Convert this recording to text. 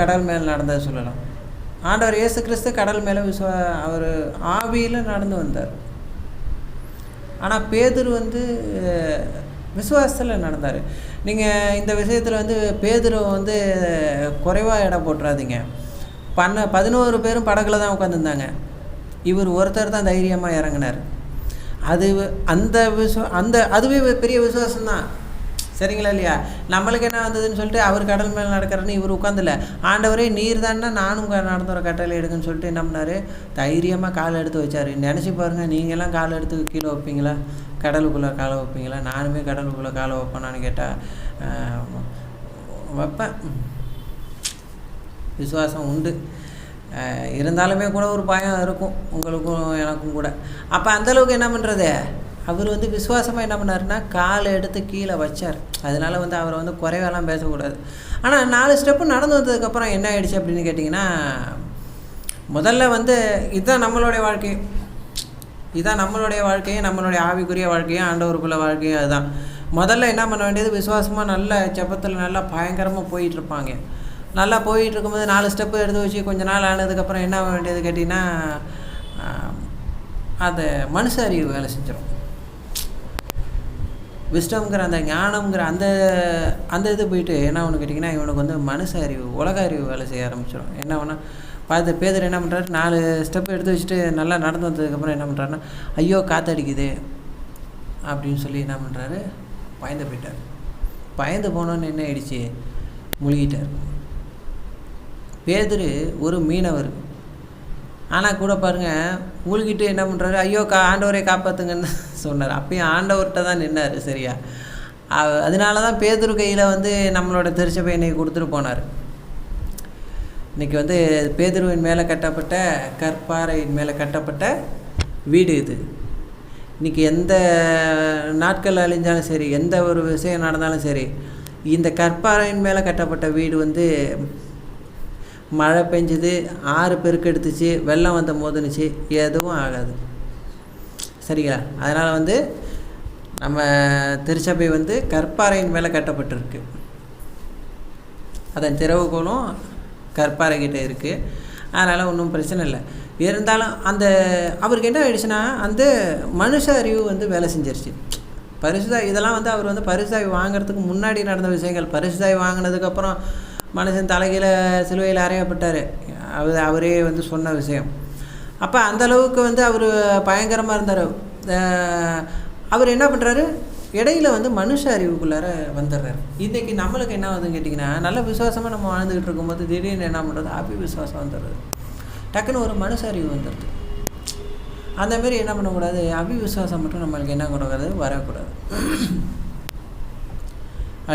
கடல் மேலே நடந்ததை சொல்லலாம். ஆண்டவர் இயேசு கிறிஸ்து கடல் மேலே விசுவா அவர் ஆவியில் நடந்து வந்தார். ஆனால் பேதர் வந்து விசுவாசத்தில் நடந்தார். நீங்கள் இந்த விஷயத்தில் வந்து பேதர் வந்து குறைவாக இடம் போட்டுறாதீங்க. பண்ண பதினோரு பேரும் படகுல தான் உட்காந்துருந்தாங்க இவர் ஒருத்தர் தான் தைரியமாக இறங்கினார். அது அந்த விசுவ அந்த அதுவே பெரிய விசுவாசம் தான் சரிங்களா இல்லையா? நம்மளுக்கு என்ன வந்ததுன்னு சொல்லிட்டு அவர் கடல் மேலே நடக்கிறன்னு இவர் உட்காந்துல ஆண்டவரே நீர் தானே நானும் க- நடந்து வர கட்டளை எடுக்குன்னு சொல்லிட்டு என்ன பண்ணார்? தைரியமாக காலை எடுத்து வச்சார். நினச்சி பாருங்கள் நீங்களாம் காலை எடுத்து கீழே வைப்பீங்களா? கடலுக்குள்ளே காலை வைப்பீங்களா? நானுமே கடலுக்குள்ளே காலை வைப்பேனான்னு கேட்டால் வைப்பேன். விசுவாசம் உண்டு. இருந்தாலுமே கூட ஒரு பயம் இருக்கும். உங்களுக்கும் எனக்கும் கூட. அப்போ அந்தளவுக்கு என்ன பண்ணுறது அவர் வந்து விசுவாசமாக என்ன பண்ணாருன்னா காலை எடுத்து கீழே வச்சார். அதனால வந்து அவரை வந்து குறைவெல்லாம் பேசக்கூடாது. ஆனால் நாலு ஸ்டெப்பு நடந்து வந்ததுக்கப்புறம் என்ன ஆயிடுச்சு அப்படின்னு கேட்டிங்கன்னா முதல்ல வந்து இதுதான் நம்மளுடைய வாழ்க்கை. இதுதான் நம்மளுடைய வாழ்க்கையும் நம்மளுடைய ஆவிக்குரிய வாழ்க்கையும் ஆண்டவருக்குள்ள வாழ்க்கையும் அதுதான். முதல்ல என்ன பண்ண வேண்டியது விசுவாசமாக நல்ல ஜெபத்தில் நல்லா பயங்கரமாக போயிட்டுருப்பாங்க. நல்லா போயிட்டு இருக்கும்போது நாலு ஸ்டெப்பு எடுத்து வச்சு கொஞ்ச நாள் ஆனதுக்கப்புறம் என்ன ஆக வேண்டியது கேட்டிங்கன்னா அது மனுஷ அறிவு வேலை செஞ்சிடும் விஸ்டம்ங்கிற அந்த ஞானம்ங்கிற அந்த அந்த இது போயிட்டு என்ன ஒன்று கேட்டிங்கன்னா இவனுக்கு வந்து மனுஷ அறிவு உலக அறிவு வேலை செய்ய ஆரம்பிச்சிடும் என்ன ஒன்று பார்த்து பேதர் என்ன பண்ணுறாரு நாலு ஸ்டெப் எடுத்து வச்சுட்டு நல்லா நடந்து வந்ததுக்கப்புறம் என்ன பண்ணுறாருன்னா ஐயோ காத்தடிக்குது. அப்படின்னு சொல்லி என்ன பண்ணுறாரு பயந்து போயிட்டார். பயந்து போனோன்னு என்ன ஆயிடுச்சு? முழுகிட்டார். பேதர் ஒரு மீனவர். ஆனால் கூட பாருங்கள் மூழ்கிட்டு என்ன பண்ணுறாரு ஐயோ கா ஆண்டவரை காப்பாற்றுங்கன்னு சொன்னார். அப்பயும் ஆண்டவர்கிட்ட தான் நின்னார் சரியா? அதனால தான் பேதுரு கையில் வந்து நம்மளோட திருச்சபை பையனை கொடுத்துட்டு போனார். இன்னைக்கு வந்து பேதுருவின் மேலே கட்டப்பட்ட கற்பாறையின் மேலே கட்டப்பட்ட வீடு இது. இன்னைக்கு எந்த நாட்கள் அழிஞ்சாலும் சரி எந்த ஒரு விஷயம் நடந்தாலும் சரி இந்த கற்பாறையின் மேலே கட்டப்பட்ட வீடு வந்து மழை பெஞ்சுது ஆறு பெருக்கெடுத்துச்சு வெள்ளம் வந்த மோதுனுச்சு எதுவும் ஆகாது. சரிங்களா? அதனால் வந்து நம்ம திருச்சபை வந்து கற்பாறையின் மேலே கட்டப்பட்டிருக்கு. அதன் திறவுகோலும் கற்பாறை கிட்டே இருக்குது அதனால் ஒன்றும் பிரச்சனை இல்லை. இருந்தாலும் அந்த அவருக்கு என்ன ஆயிடுச்சுன்னா அந்த மனுஷ அறிவு வந்து வேலை செஞ்சிருச்சு. பரிசுதாய் இதெல்லாம் வந்து அவர் வந்து பரிசுதாய் வாங்குறதுக்கு முன்னாடி நடந்த விஷயங்கள். பரிசுதாய் வாங்கினதுக்கப்புறம் மனுஷன் தலைகீழ சிலுவையில் அறையப்பட்டார். அவர் அவரே வந்து சொன்ன விஷயம். அப்போ அந்த அளவுக்கு வந்து அவர் பயங்கரமாக இருந்தார். அவர் என்ன பண்ணுறாரு இடையில வந்து மனுஷ அறிவுக்குள்ளார வந்துடுறாரு. இன்றைக்கி நம்மளுக்கு என்ன ஆகுதுன்னு கேட்டிங்கன்னா நல்ல விசுவாசமாக நம்ம வாழ்ந்துக்கிட்டு இருக்கும்போது திடீர்னு என்ன பண்ணுறது அபி விசுவாசம் வந்துடுறது டக்குன்னு ஒரு மனுஷ அறிவு வந்துடுது. அந்தமாரி என்ன பண்ணக்கூடாது? அபி விசுவாசம் மட்டும் நம்மளுக்கு என்ன கூடாது வரக்கூடாது.